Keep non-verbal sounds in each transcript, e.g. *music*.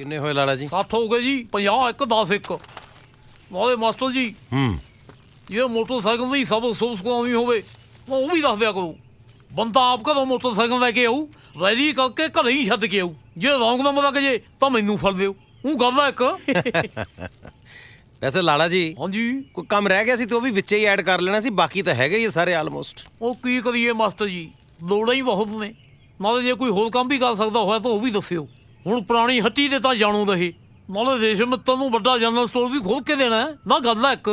ਕਿੰਨੇ ਹੋਏ ਲਾਲਾ ਜੀ? 60 ਹੋ ਗਏ ਜੀ 50 ਇੱਕ 10 ਇੱਕ। ਨਾਲੇ ਮਾਸਟਰ ਜੀ ਹੂੰ। ਜੇ ਮੋਟਰਸਾਈਕਲ ਦੀ ਸਭ ਅਫਸੋਸ ਕਰਾਉਣੀ ਹੋਵੇ ਉਹ ਵੀ ਦੱਸ ਦਿਆ ਕਰੋ। ਬੰਦਾ ਆਪ ਘਰੋਂ ਮੋਟਰਸਾਈਕਲ ਲੈ ਕੇ ਆਊ? ਰੈਲੀ ਕਰਕੇ ਘਰੇ ਹੀ ਛੱਡ ਕੇ ਆਊ। ਜੇ ਰੌਂਗ ਨੰਬਰ ਲੱਗ ਜੇ ਤਾਂ ਮੈਨੂੰ ਫੜ ਲਿਓ ਉਹ ਗੱਲ ਆ ਇੱਕ। *laughs* ਵੈਸੇ ਲਾਲਾ ਜੀ ਹਾਂਜੀ। ਕੋਈ ਕੰਮ ਰਹਿ ਗਿਆ ਸੀ ਤੇ ਉਹ ਵੀ ਵਿੱਚੇ ਹੀ ਐਡ ਕਰ ਲੈਣਾ ਸੀ ਬਾਕੀ ਤਾਂ ਹੈਗੇ ਹੀ ਸਾਰੇ ਆਲਮੋਸਟ ਉਹ ਕੀ ਕਰੀਏ ਮਾਸਟਰ ਜੀ ਲੋੜਾਂ ਹੀ ਬਹੁਤ ਨੇ। ਨਾਲੇ ਜੇ ਕੋਈ ਹੋਰ ਕੰਮ ਵੀ ਕਰ ਸਕਦਾ ਹੋਇਆ ਤਾਂ ਉਹ ਵੀ ਦੱਸਿਓ। ਹੁਣ ਪੁਰਾਣੀ ਹੱਟੀ ਦੇ ਤਾਂ ਜਾਣੂ ਰਹੇ ਨਾਲੇ ਦੇਸ਼ ਮਿੱਤਰ ਨੂੰ ਵੱਡਾ ਜਨਰਲ ਸਟੋਰ ਵੀ ਖੋਲ ਕੇ ਦੇਣਾ ਹੈ। ਨਾ ਗੱਲ ਆ ਇੱਕ।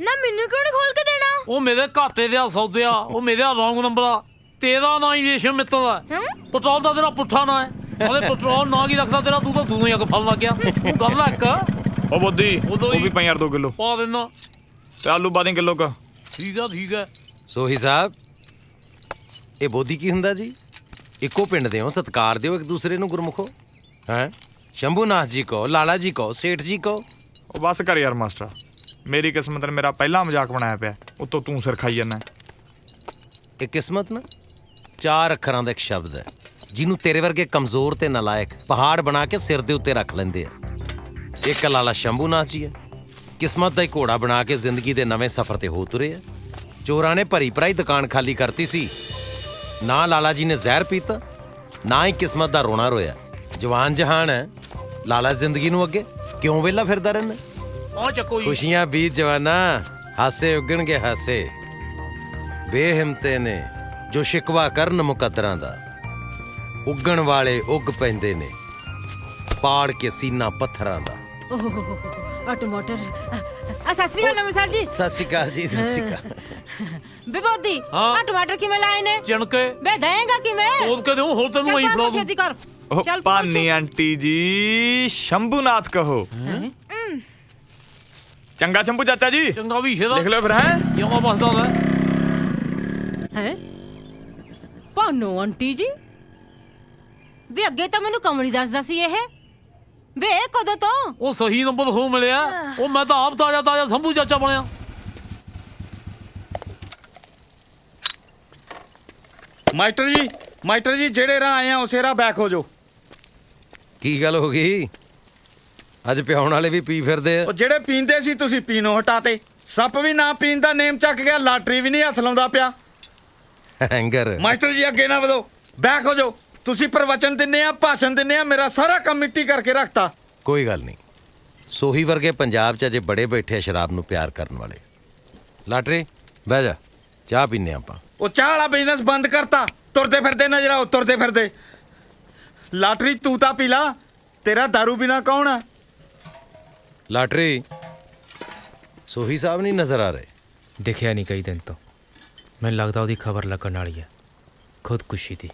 ਨਾ ਮੈਨੂੰ ਕਿਉਂ ਨਹੀਂ ਖੋਲ ਕੇ ਦੇਣਾ? ਉਹ ਮੇਰੇ ਘਾਟੇ ਦੇ ਆ ਸੌਦੇ ਆ ਉਹ ਮੇਰੇ ਰੌਂਗ ਨੰਬਰ ਆ। ਤੇਰਾ ਨਾਂ ਹੀ ਰੇਸ਼ਮ ਮਿੱਤਰ ਆ ਹਮ? ਪੈਟਰੋਲ ਦਾ ਤੇਰਾ ਪੁੱਠਾ ਨਾਂ ਹੈ। ਨਾਲੇ ਪੈਟਰੋਲ ਨਾਂ ਕੀ ਰੱਖਦਾ ਤੇਰਾ? ਤੂੰ ਤਾਂ ਆ ਕੇ ਫਲ ਲੱਗ ਗਿਆ। ਉਹ ਗੱਲ ਆ ਇੱਕ। ਉਹ ਬੁੱਧੀ ਉਦੋਂ ਉਹ ਹੀ- ਵੀ ਪਈ ਯਾਰ 2 ਕਿਲੋ। ਪਾ ਦੇਣਾ ਤੇ ਆਲੂ ਬਾਦੀ ਕਿਲੋ ਕਾ। ਠੀਕ ਆ ਠੀਕ ਆ। ਸੋਹੀ ਸਾਹਿਬ ਇਹ ਬੋਧੀ ਕੀ ਹੁੰਦਾ ਜੀ? ਇੱਕੋ ਪਿੰਡ ਦੇ ਹੋ ਸਤਕਾਰ ਦਿਓ ਇੱਕ ਦੂਸਰੇ ਨੂੰ ਗੁਰਮੁਖੋ ਹੈ? ਸ਼ੰਭੂਨਾਥ ਜੀ ਕੋ ਲਾਲਾ ਜੀ ਕੋ ਸੇਠ ਜੀ ਕੋ ਉਹ ਬਸ ਕਰ ਯਾਰ ਮਾਸਟਰ ਮੇਰੀ ਕਿਸਮਤ ਨੇ ਮੇਰਾ ਪਹਿਲਾ ਮਜ਼ਾਕ ਬਣਾਇਆ ਪਿਆ ਉਤੋਂ ਤੂੰ ਸਿਰ ਖਾਈ ਜਾਂਦਾ। ਇਹ ਕਿਸਮਤ ਨਾ ਚਾਰ ਅੱਖਰਾਂ ਦਾ ਇੱਕ ਸ਼ਬਦ ਹੈ ਜਿਹਨੂੰ ਤੇਰੇ ਵਰਗੇ ਕਮਜ਼ੋਰ ਤੇ ਨਲਾਇਕ ਪਹਾੜ ਬਣਾ ਕੇ ਸਿਰ ਦੇ ਉੱਤੇ ਰੱਖ ਲੈਂਦੇ ਆ। ਇੱਕ ਲਾਲਾ ਸ਼ੰਭੂਨਾਥ ਜੀ ਹੈ ਕਿਸਮਤ ਦਾ ਹੀ ਘੋੜਾ ਬਣਾ ਕੇ ਜ਼ਿੰਦਗੀ ਦੇ ਨਵੇਂ ਸਫ਼ਰ ਤੇ ਹੋ ਤੁਰੇ ਆ। ਚੋਰਾਂ ਨੇ ਭਰੀ ਭਰਾਈ ਦੁਕਾਨ ਖਾਲੀ ਕਰਤੀ ਸੀ ਨਾ ਲਾਲਾ ਜੀ ਨੇ ਜ਼ਹਿਰ ਪੀਤਾ ਨਾ ਹੀ ਕਿਸਮਤ ਦਾ ਰੋਣਾ ਰੋਇਆ। ਜਵਾਨ ਜਹਾਨ ਹੈ। ਲਾਲਾ ਜ਼ਿੰਦਗੀ ਨੂੰ ਅੱਗੇ ਕਿਉਂ ਵਿਹਲਾ ਫਿਰਦਾ ਰਹਿਣਾ ਆ ਚੱਕੋ ਜੀ ਖੁਸ਼ੀਆਂ ਬੀਤ ਜਵਾਨਾ ਹਾਸੇ ਉੱਗਣਗੇ ਹਾਸੇ। ਬੇਹਿੰਮਤੇ ਨੇ ਜੋ ਸ਼ਿਕਵਾ ਕਰਨ ਮੁਕੱਦਰਾਂ ਦਾ। ਉੱਗਣ ਵਾਲੇ ਉੱਗ ਪੈਂਦੇ ਨੇ ਪਾੜ ਕੇ ਸੀਨਾ ਪੱਥਰਾਂ ਦਾ। ਆ ਟਮਾਟਰ ਆ ਸਤਿ ਸ੍ਰੀ ਅਕਾਲ ਨਮਸਕਾਰ ਜੀ। ਸਤਿ ਸ਼੍ਰੀ ਅਕਾਲ ਜੀ ਸਤਿ ਸ਼੍ਰੀ ਅਕਾਲ। ਬਿਬੋਦੀ ਹਾਂ। ਆ ਟਮਾਟਰ ਕਿਵੇਂ ਲਾਏ ਨੇ? ਚਿਣਕੇ। ਬੇ ਦਏਗਾ ਕਿਵੇਂ? ਤੋਲ ਕੇ ਦਿਓ ਹੋਰ ਤੈਨੂੰ ਆਈ ਚੱਲ ਫੜਾ ਦੂੰ। ਛੇਤੀ ਕਰ। ਉਹ ਚੱਲ ਪਾਨੀ ਆਂਟੀ ਜੀ ਸ਼ੰਭੂਨਾਥ ਕਹੋ। ਚੰਗਾ ਸ਼ੰਭੂ ਚਾਚਾ ਜੀ। ਚੰਗਾ ਵੀ ਇਹਦਾ ਲਿਖ ਲਓ ਫਿਰ ਹੈ? ਜਿਉਂ ਬਸਦਾ ਹੈ? ਪਾਨੋ ਆਂਟੀ ਜੀ। ਵੇ ਅੱਗੇ ਤਾਂ ਮੈਨੂੰ ਕਮਲੀ ਦੱਸਦਾ ਸੀ ਇਹ। ਵੇ ਕਦੋਂ ਤੋਂ। ਉਹ ਸਹੀ ਨੰਬਰ ਹੋ ਮਿਲਿਆ। ਉਹ ਮੈਂ ਤਾਂ ਆਪ ਤਾਜ਼ਾ ਤਾਜ਼ਾ ਸੰਭੂ ਚਾਚਾ ਬਣਿਆ। ਮਾਸਟਰ ਜੀ ਮਾਸਟਰ ਜੀ ਜਿਹੜੇ ਰਾਹ ਆਏ ਆ ਉਸੇ ਰਾਹ ਬੈਕ ਹੋ ਜਾਓ। ਕੀ ਗੱਲ ਹੋ ਗਈ? ਅੱਜ ਪਿਆਉਣ ਵਾਲੇ ਵੀ ਪੀ ਫਿਰਦੇ ਆ। ਉਹ ਜਿਹੜੇ ਪੀਂਦੇ ਸੀ ਤੁਸੀਂ ਪੀਣੋਂ ਹਟਾਤੇ। ਸੱਪ ਵੀ ਨਾ ਪੀਣ ਦਾ ਨੇਮ ਚੱਕ ਗਿਆ ਲਾਟਰੀ ਵੀ ਨਹੀਂ ਹੱਥ ਲਾਉਂਦਾ ਪਿਆ। ਹੈਂਗਰ ਮਾਸਟਰ ਜੀ ਅੱਗੇ ਨਾ ਵਧੋ। ਬੈਕ ਹੋ ਜਾਓ। ਤੁਸੀਂ ਪ੍ਰਵਚਨ ਦਿੰਨੇ ਆ ਭਾਸ਼ਣ ਦਿੰਨੇ ਆ ਮੇਰਾ ਸਾਰਾ ਕੰਮ ਮਿੱਟੀ ਕਰਕੇ ਰੱਖਤਾ। ਕੋਈ ਗੱਲ ਨਹੀਂ। ਸੋਹੀ ਵਰਗੇ ਪੰਜਾਬ 'ਚ ਅਜੇ ਬੜੇ ਬੈਠੇ ਆ ਸ਼ਰਾਬ ਨੂੰ ਪਿਆਰ ਕਰਨ ਵਾਲੇ। ਲਾਟਰੀ ਬਹਿ ਜਾ ਚਾਹ ਪੀਨੇ ਆਪਾਂ। ਉਹ ਚਾਹ ਵਾਲਾ ਬਿਜ਼ਨਸ ਬੰਦ ਕਰਤਾ। ਤੁਰਦੇ ਫਿਰਦੇ ਨਜ਼ਰ ਆਓ ਤੁਰਦੇ ਫਿਰਦੇ। ਲਾਟਰੀ ਤੂੰ ਤਾਂ ਪੀ ਲਾ। ਤੇਰਾ दारू ਬਿਨਾ ਕੌਣ ਆ? ਲਾਟਰੀ ਸੋਹੀ ਸਾਹਿਬ ਨਹੀਂ ਨਜ਼ਰ ਆ ਰਹੇ? ਦਿਖਿਆ ਨਹੀਂ ਕਈ ਦਿਨ ਤੋਂ। ਮੈਨੂੰ ਲੱਗਦਾ ਉਹਦੀ ਖਬਰ ਲੱਗਣ ਵਾਲੀ ਹੈ ਖੁਦਕੁਸ਼ੀ ਦੀ।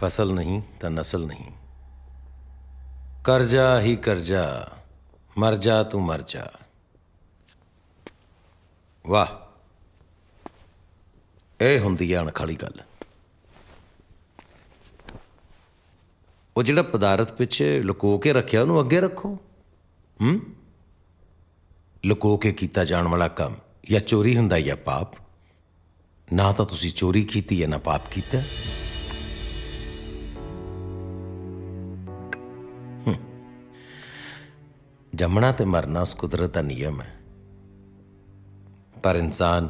ਫਸਲ ਨਹੀਂ ਤਾਂ ਨਸਲ ਨਹੀਂ। ਕਰਜ਼ਾ ਹੀ ਕਰਜ਼ਾ, ਮਰ ਜਾ ਤੂੰ ਮਰ ਜਾ। ਵਾਹ। ਇਹ ਹੁੰਦੀ ਹੈ ਅਣਖਾਲੀ ਗੱਲ। ਉਹ ਜਿਹੜਾ ਪਦਾਰਥ ਪਿੱਛੇ ਲੁਕੋ ਕੇ ਰੱਖਿਆ, ਉਹਨੂੰ ਅੱਗੇ ਰੱਖੋ। ਹੂੰ? ਲੁਕੋ ਕੇ ਕੀਤਾ ਜਾਣ ਵਾਲਾ ਕੰਮ, ਜਾਂ ਚੋਰੀ ਹੁੰਦਾ ਜਾਂ ਪਾਪ। ਨਾ ਤਾਂ ਤੁਸੀਂ ਚੋਰੀ ਕੀਤੀ ਹੈ ਨਾ ਪਾਪ ਕੀਤਾ। ਜੰਮਣਾ ਤੇ ਮਰਨਾ ਉਸ ਕੁਦਰਤ ਦਾ ਨਿਯਮ ਹੈ। ਪਰ ਇਨਸਾਨ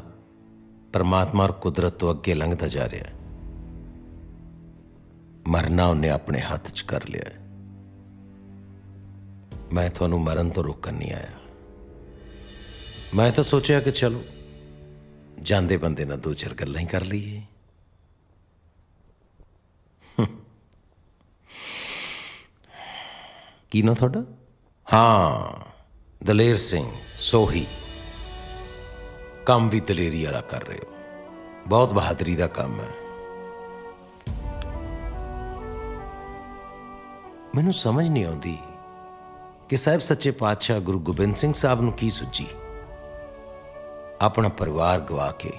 ਪਰਮਾਤਮਾ ਔਰ ਕੁਦਰਤ ਤੋਂ ਅੱਗੇ ਲੰਘਦਾ ਜਾ ਰਿਹਾ ਹੈ। ਮਰਨਾ ਉਹਨੇ ਆਪਣੇ ਹੱਥ 'ਚ ਕਰ ਲਿਆ ਹੈ। ਮੈਂ ਤੁਹਾਨੂੰ ਮਰਨ ਤੋਂ ਰੋਕਣ ਨਹੀਂ ਆਇਆ। ਮੈਂ ਤਾਂ ਸੋਚਿਆ ਕਿ ਚਲੋ, ਜਾਂਦੇ ਬੰਦੇ ਨਾਲ ਦੋ ਚਾਰ ਗੱਲਾਂ ਹੀ ਕਰ ਲਈਏ। ਕੀ ਨਾ ਤੁਹਾਡਾ? ਹਾਂ, ਦਲੇਰ ਸਿੰਘ, ਸੋਹੀ। ਕੰਮ ਵੀ ਦਲੇਰੀ ਵਾਲਾ ਕਰ ਰਹੇ ਹੋ। ਬਹੁਤ ਬਹਾਦਰੀ ਦਾ ਕੰਮ ਹੈ। ਮੈਨੂੰ ਸਮਝ ਨਹੀਂ ਆਉਂਦੀ ਕਿ ਸਾਹਿਬ ਸੱਚੇ ਪਾਤਸ਼ਾਹ ਗੁਰੂ ਗੋਬਿੰਦ ਸਿੰਘ ਸਾਹਿਬ ਨੂੰ ਕੀ ਸੁੱਜੀ ਆਪਣਾ ਪਰਿਵਾਰ ਗਵਾ ਕੇ,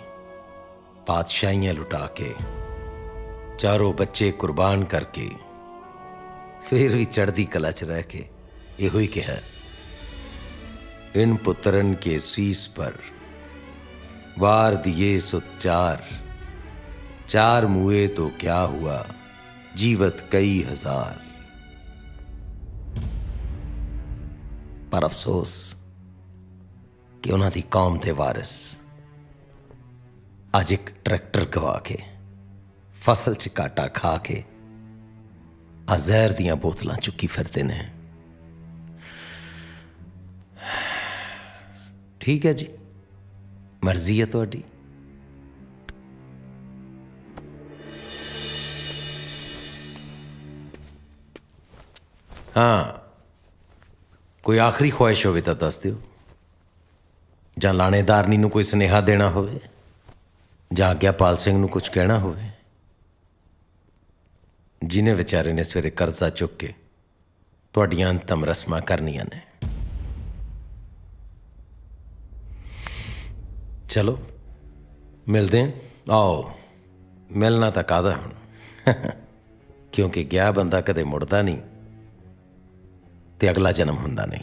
ਪਾਤਸ਼ਾਹੀਆਂ ਲੁਟਾ ਕੇ, ਚਾਰੋਂ ਬੱਚੇ ਕੁਰਬਾਨ ਕਰਕੇ, ਫਿਰ ਵੀ ਚੜ੍ਹਦੀ ਕਲਾ ਚ ਰਹਿ ਕੇ ਇਹੋ ਹੀ ਕਿਹਾ, ਇਨ ਪੁੱਤਰਨ ਕੇ ਸੀਸ ਪਰ ਵਾਰ ਦਿਏ ਸੁਤ ਚਾਰ ਚਾਰ ਮੁਏ ਤੋ ਕਿਆ ਹੁਆ ਜੀਵਤ ਕਈ ਹਜ਼ਾਰ। ਪਰ ਅਫਸੋਸ ਕਿ ਉਹਨਾਂ ਦੀ ਕੌਮ ਦੇ ਵਾਰਿਸ ਅੱਜ ਇੱਕ ਟਰੈਕਟਰ ਗਵਾ ਕੇ, ਫਸਲ 'ਚ ਕਾਟਾ ਖਾ ਕੇ ਅਜ਼ਹਿਰ ਦੀਆਂ ਬੋਤਲਾਂ ਚੁੱਕੀ ਫਿਰਦੇ ਨੇ। ਠੀਕ ਹੈ ਜੀ। ਮਰਜ਼ੀ ਹੈ ਤੁਹਾਡੀ। ਹਾਂ। ਕੋਈ ਆਖਰੀ ਖੁਆਇਸ਼ ਹੋਵੇ ਤਾਂ ਦੱਸ ਦਿਓ। ਜਾਂ ਲਾਣੇਦਾਰਨੀ ਨੂੰ ਕੋਈ ਸੁਨੇਹਾ ਦੇਣਾ ਹੋਵੇ। ਜਾਂ ਆਗਿਆਪਾਲ ਸਿੰਘ ਨੂੰ ਕੁਝ ਕਹਿਣਾ ਹੋਵੇ। ਜਿਨੇ ਵਿਚਾਰੇ ਨੇ ਸਵੇਰੇ ਕਰਜ਼ਾ ਚੁੱਕ ਕੇ ਤੁਹਾਡੀਆਂ ਅੰਤਮ ਰਸਮਾਂ ਕਰਨੀਆਂ ਨੇ। ਚਲੋ, ਮਿਲਦੇ ਹਾਂ। ਆਓ, ਮਿਲਣਾ ਤਾਂ ਕਾਦਾ ਹੁਣ? ਕਿਉਂਕਿ ਗਿਆ ਬੰਦਾ ਕਦੇ ਮੁੜਦਾ ਨਹੀਂ ਤੇ ਅਗਲਾ ਜਨਮ ਹੁੰਦਾ ਨਹੀਂ।